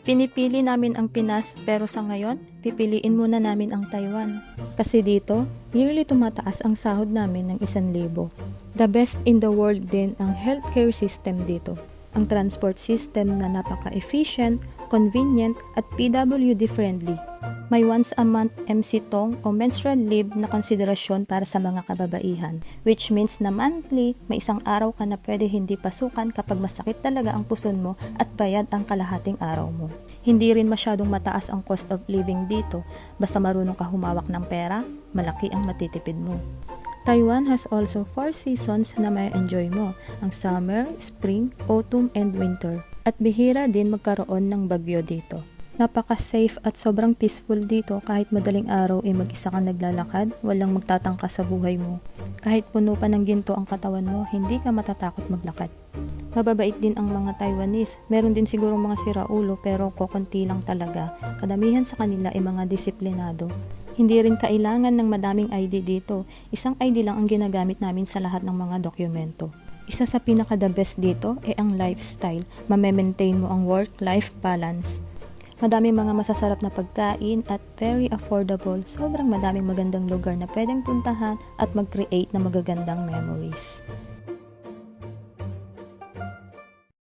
Pinipili namin ang Pinas pero sa ngayon, pipiliin muna namin ang Taiwan. Kasi dito, yearly tumataas ang sahod namin ng isan libo. The best in the world din ang healthcare system dito. Ang transport system na napaka-efficient, convenient at PWD friendly. May once a month MC tong o menstrual leave na konsiderasyon para sa mga kababaihan, which means na monthly, may isang araw ka na pwede hindi pasukan kapag masakit talaga ang puson mo at bayad ang kalahating araw mo. Hindi rin masyadong mataas ang cost of living dito, basta marunong ka humawak ng pera, malaki ang matitipid mo. Taiwan has also four seasons na may enjoy mo, ang summer, spring, autumn, and winter. At bihira din magkaroon ng bagyo dito. Napaka-safe at sobrang peaceful dito kahit madaling araw ay mag-isa kang naglalakad, walang magtatangka sa buhay mo. Kahit puno pa ng ginto ang katawan mo, hindi ka matatakot maglakad. Mababait din ang mga Taiwanese. Meron din siguro mga siraulo pero kokonti lang talaga. Kadamihan sa kanila ay mga disiplinado. Hindi rin kailangan ng madaming ID dito. Isang ID lang ang ginagamit namin sa lahat ng mga dokumento. Isa sa pinaka the best dito ay ang lifestyle. Mame-maintain mo ang work-life balance. Madaming mga masasarap na pagkain at very affordable. Sobrang madaming magandang lugar na pwedeng puntahan at mag-create ng magagandang memories.